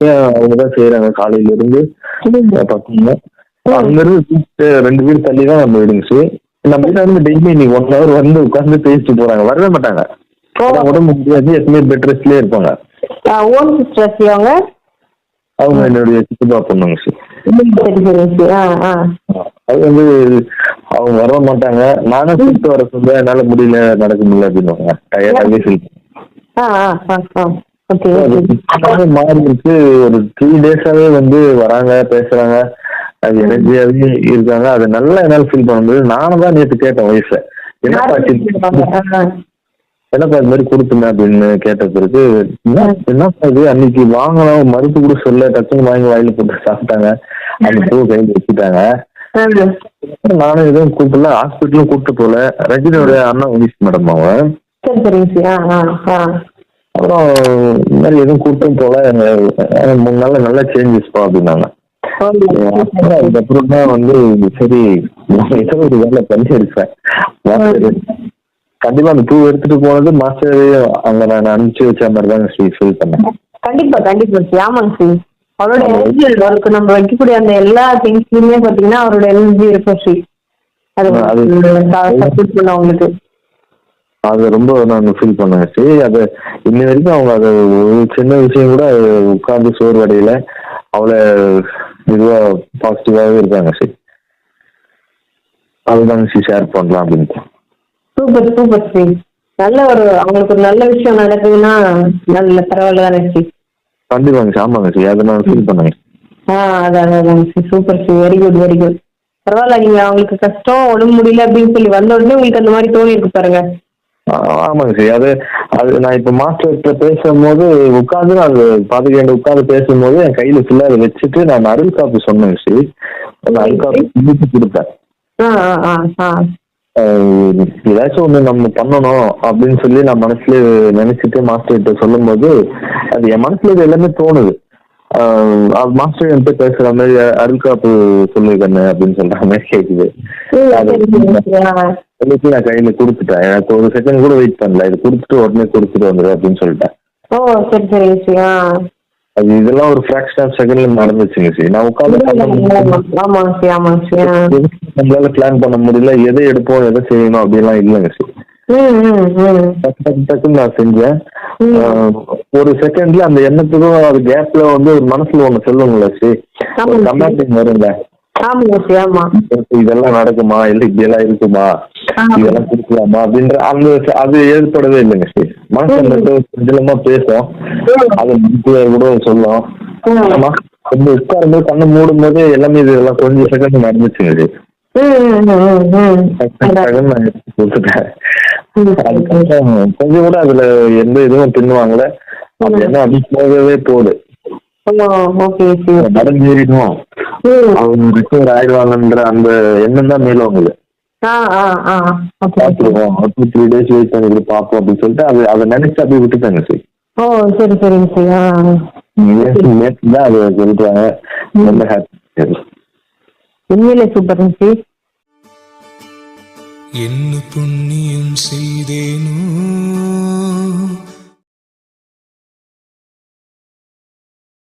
அவங்க தான் செய்யறாங்க காலையில இருந்து பாத்தீங்கன்னா. அங்க இருந்து ரெண்டு பேர் தள்ளி தான் நம்ம வீடுங்க நம்ம வந்து டெய்லி இன்னைக்கு ஒன் ஹவர் வந்து உட்கார்ந்து பேசிட்டு போறாங்க. வரவே மாட்டாங்க. உடம்பு முடியாது. எப்பவுமே பெட் ரெஸ்ட்லயே இருப்பாங்க. ஓன் சிஸ்டர்ஸ் அவங்க? அவங்க என்னுடைய சித்தப்பா பொண்ணுங்க சார் அது வந்து அவங்க வர மாட்டாங்க. நானும் கூப்பிட்டு வர சொல்ல என்னால முடியல நடக்க முடியல அப்படின்னுவாங்க. டயர்டாகவே ஃபீல் மாறி இருக்கு. ஒரு த்ரீ டேஸாவே வந்து வராங்க பேசுறாங்க. அது எனர்ஜியாவே இருக்காங்க. அது நல்லா என்னால ஃபீல் பண்ண முடியுது. நானும் தான் நேற்று கேட்டேன் வயசை என்னப்பா? என்னப்பா இது மாதிரி கொடுத்துங்க அப்படின்னு கேட்ட பிறகு என்ன- என்னப்பா இது? அன்னைக்கு வாங்கலாம் மருந்து கூட சொல்ல டக்குன்னு வாங்கி வாயில போட்டு சாப்பிட்டாங்க. அந்த பூ கையில் வச்சுட்டாங்க. நானும் எதுவும் கூப்பிடல. ஹாஸ்பிட்டலும் கூப்பிட்டு போல. ரஜினியோட அண்ணன் உனிஷ் மேடம் அவங்க அப்புறம் இந்த மாதிரி எதுவும் கூட்டம் போல மூணு நாள்ல நல்ல சேஞ்சஸ்ப்பா அப்படின்னாங்க. அப்புறம் அதுக்கப்புறம் தான் வந்து சரி ஏதோ ஒரு வேலை மாஸ்டர் கண்டிப்பா அந்த பூ எடுத்துட்டு போனது மாஸ்டர் அங்க நான் அனுப்பிச்சு வச்ச மாதிரி தான் ஃபீல் பண்ணேன். கண்டிப்பா கண்டிப்பா சார் ஆமாங்க சார் அவரோட எனர்ஜி ஒர்க் நம்ம வைக்கக்கூடிய அந்த எல்லா திங்ஸ்லயுமே பாத்தீங்கன்னா அவரோட எனர்ஜி இருக்கும் ஸ்ரீ. அது அது- சப்போர்ட் பண்ண உங்களுக்கு அது ரொம்ப நான் ஃபீல் பண்ணேன் சரி அது இன்ன வரைக்கும் அவங்க அது ஒரு சின்ன விஷயம் கூட உட்கார்ந்து சோர்வடையில. அவ்வளோ இதுவா பாசிட்டிவாகவே இருக்காங்க. சரி. அதுதாங்க சி ஷேர் பண்ணலாம் அப்படின்ட்டு. சூப்பர் சூப்பர் ஸ்ரீ நல்ல ஒரு அவங்களுக்கு ஒரு நல்ல விஷயம் நடக்குதுன்னா நல்ல பரவாயில்ல தானே ஸ்ரீ கண்டிப்பாங்க சார் ஆமாங்க சார் அதை நான் ஃபீல் பண்ணேங்க ஆ அதான் அதான் Sri super Sri very good very good பரவாயில்ல நீங்க அவங்களுக்கு கஷ்டம் உடம்பு முடியல அப்படின்னு சொல்லி வந்த உடனே உங்களுக்கு அந்த மாதிரி தோணி இருக்கு பாருங்க. ஆமாங்க சார். அது அது நான் இப்போ மாஸ்டர்கிட்ட பேசும்போது உட்காந்து அது பாதுகாண்டு உட்காந்து பேசும்போது என் கையில ஃபுல்லாக அதை வச்சுட்டு நான் அருள் காப்பி சொன்னேங்க சரி. அந்த அருள் காப்பி திருப்பி கொடுத்தேன். ஏதாச்சும் ஒண்ணு நம்ம பண்ணணும் அப்படின்னு சொல்லி நான் மனசுல நினைச்சிட்டு மாஸ்டர் கிட்ட சொல்லும்போது அது என் மனசுல இது எல்லாமே தோணுது. மாஸ்டர் என்கிட்ட பேசுற மாதிரி அருள்காப்பு சொல்லு கண்ணு அப்படின்னு சொல்ற மாதிரி கேக்குது சரி, சரி, சரி. சொல்லிட்டு நான் கையில கொடுத்துட்டேன் எனக்கு ஒரு செகண்ட் கூட வெயிட் பண்ணல. இது கொடுத்துட்டு உடனே கொடுத்துட்டு வந்துடு அப்படின்னு சொல்லிட்டேன். ஓ சரி ஆ. அது இதெல்லாம் ஒரு ஃபிராக்ஷன் ஆஃப் செகண்ட்ல நடந்துச்சுங்க சரி. நான் ஆ. நம்மளால பிளான் பண்ண முடியல. எதை எடுப்போம் எதை செய்யணும் அப்படிலாம் இல்லைங்க சரி. டக்கு டக்குன்னு நான் செஞ்சேன். ஒரு செகண்ட்ல அந்த எண்ணத்துக்கும் அது கேப்ல வந்து ஒரு மனசுல ஒண்ணு சொல்லுங்களா சி. கமெண்டிங் வருங்க இதெல்லாம் நடக்குமா? இல்ல இப்படி எல்லாம் இருக்குமா. இதெல்லாம் கொடுக்கலாமா? அப்படின்ற அந்த அது ஏற்படவே இல்லைங்க சி மனசு கொஞ்சமா பேசும் அது கூட சொல்லும். ஆமா. வந்து உட்காரும்போது கண்ணு மூடும் போது எல்லாமே இது எல்லாம் கொஞ்சம் செகண்ட் நடந்துச்சுங்க கொஞ்சம் கூட அதுல எந்த இதுவும் பின்னுவாங்கல அது என்ன அப்படி போகவே போகுது. ம். அவங்க ரிக்கவர் ஆயிடுவாங்கன்ற அந்த எண்ணம் தான் ஆ ஓகே பார்த்துருவோம் டூ த்ரீ டேஸ் வெயிட் பண்ணி பார்ப்போம் அப்படின்னு சொல்லிட்டு அது அதை நினைச்சு அப்படியே விட்டுட்டாங்க சரி. ஓ சரி சரிங்க நேற்று தான் அதை ரொம்ப ஹாப்பி உண்மையிலே சூப்பர் என்ன புண்ணியம் செய்தேனோ?